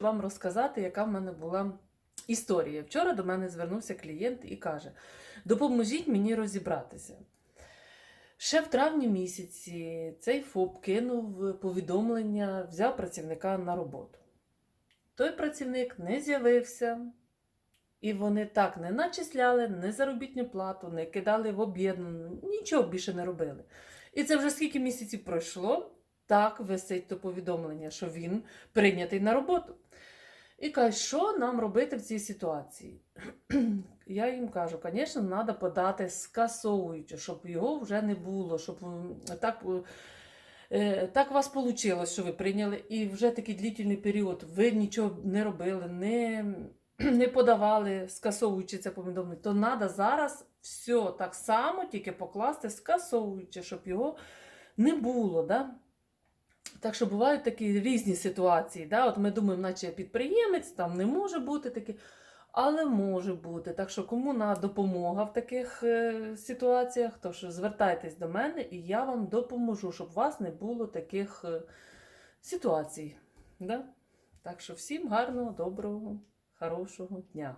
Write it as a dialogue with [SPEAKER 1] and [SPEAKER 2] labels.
[SPEAKER 1] вам розказати, яка в мене була історія. Вчора до мене звернувся клієнт і каже: допоможіть мені розібратися. Ще в травні місяці цей ФОП кинув повідомлення, взяв працівника на роботу. Той працівник не з'явився, і вони так не начисляли, не заробітну плату, не кидали в об'єднану, нічого більше не робили. І це вже скільки місяців пройшло, так висить то повідомлення, що він прийнятий на роботу. І каже, що нам робити в цій ситуації? Я їм кажу, звісно, треба подати скасовуючи, щоб його вже не було, щоб так, е, так у вас вийшло, що ви прийняли, і вже такий длительний період ви нічого не робили, не, не подавали, скасовуючи це повідомлення, то треба зараз все так само, тільки покласти, скасовуючи, щоб його не було. Да? Так що бувають такі різні ситуації. Да? От ми думаємо, наче я підприємець, там не може бути таке, але може бути. Так що кому на допомога в таких е, ситуаціях, то що звертайтесь до мене, і я вам допоможу, щоб у вас не було таких е, ситуацій. Да? Так що всім гарного, доброго, хорошого дня.